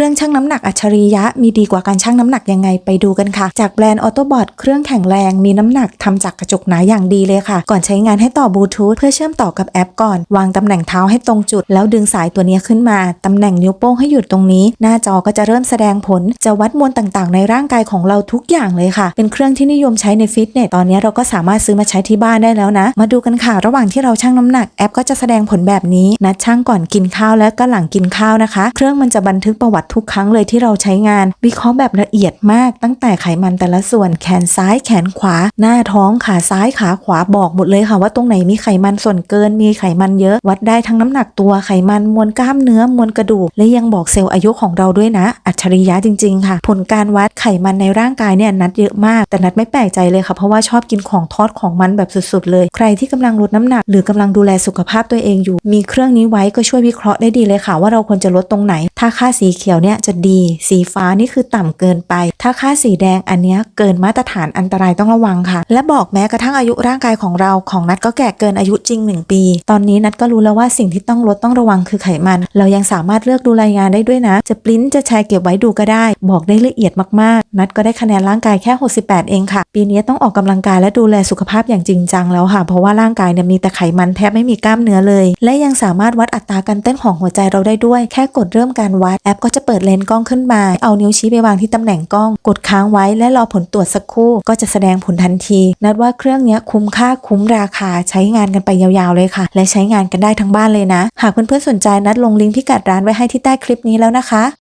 รื่องชั่งน้ำหนักอัจฉริยะมีดีกว่าการชั่งน้ำหนักยังไงไปดูกันค่ะ จากแบรนด์ออโตบอทเครื่องแข็งแรงมีน้ำหนักทำจากกระจกหนาอย่างดีเลยค่ะ ก่อนใช้งานให้ต่อบลูทูธเพื่อเชื่อมต่อกับแอปก่อน วางตำแหน่งเท้าให้ตรงจุด แล้วดึงสายตัวนี้ขึ้นมา ตำแหน่งนิ้วโป้งให้หยุดตรงนี้ หน้าจอก็จะเริ่มแสดงผล จะวัดมวลต่างๆ ในร่างกายของเราทุกอย่างเลยค่ะ เป็นเครื่องที่นิยมใช้ในฟิตเนสตอนนี้เราก็สามารถซื้อมาใช้ที่บ้านได้แล้วนะ มาดูกันค่ะ ระหว่างที่เราชั่งน้ำหนักแอปก็จะแสดงผลแบบนี้นัดชั่งก่อนกินข้าวและก็หลังกินข้าวนะคะ เครื่องมันจะบันทึกประวัติทุกครั้งเลยที่เราใช้งาน วิเคราะห์แบบละเอียดมาก ตั้งแต่ไขมันแต่ละส่วนแขนซ้ายแขนขวา หน้าท้องขาซ้ายขาขวาบอกหมดเลยค่ะ ว่าตรงไหนมีไขมันส่วนเกิน มีไขมันเยอะ วัดได้ทั้งน้ำหนักตัวไขมันมวลกล้ามเนื้อมวลกระดูก และยังบอกเซลล์อายุของเราด้วยนะ อัจฉริยะจริง ๆ ค่ะ ผลการวัดไขมันในร่างกายเนี่ยนัดเยอะมาก แต่นัดไม่แปลกใจเลยค่ะเพราะว่าชอบกินของทอดของมันแบบสุดๆ เลย ใครที่กำลังลดน้ำหนัก หรือกำลังดูแลสุขภาพตัวเองอยู่ มีเครื่องนี้ไว้ก็ช่วยวิเคราะห์ได้ดีเลยค่ะ ว่าเราควรจะลดตรงไหน ถ้าค่าสีเขียวเนี่ยจะดี สีฟ้านี่คือต่ำเกินไป ถ้าค่าสีแดงอันนี้เกินมาตรฐานอันตรายต้องระวังค่ะ และบอกแม้กระทั่งอายุร่างกายของเราของนัดก็แก่เกินอายุจริง 1 ปี ตอนนี้นัดก็รู้แล้วว่าสิ่งที่ต้องลดต้องระวังคือไขมัน เรายังสามารถเลือกดูรายงานได้ด้วยนะ จะปริ้นจะแชร์เก็บไว้ดูก็ได้ บอกได้ละเอียดมากๆ นัดก็ได้คะแนนร่างกายแค่ 68 เองค่ะ ปีนี้ต้องออกกำลังกายและดูแลสุขภาพอย่างจริงจังแล้วค่ะเพราะว่าร่างกายเนี่ยมีแต่ไขมันแทบไม่มีกล้ามเนื้อเลย และยังสามารถวัดอัตราการเต้นของหัวใจเราได้ด้วย แค่กดเริ่มการวัดแอปก็จะเปิดเลนส์กล้องขึ้นมา เอานิ้วชี้ไปวางที่ตำแหน่งกล้อง กดค้างไว้และรอผลตรวจสักครู่ ก็จะแสดงผลทันที นัดว่าเครื่องนี้คุ้มค่าคุ้มราคาใช้งานกันไปยาวๆเลยค่ะ และใช้งานกันได้ทั้งบ้านเลยนะ หากเพื่อนๆสนใจนัดลงลิงก์พิกัดร้านไว้ให้ที่ใต้คลิปนี้แล้วนะคะ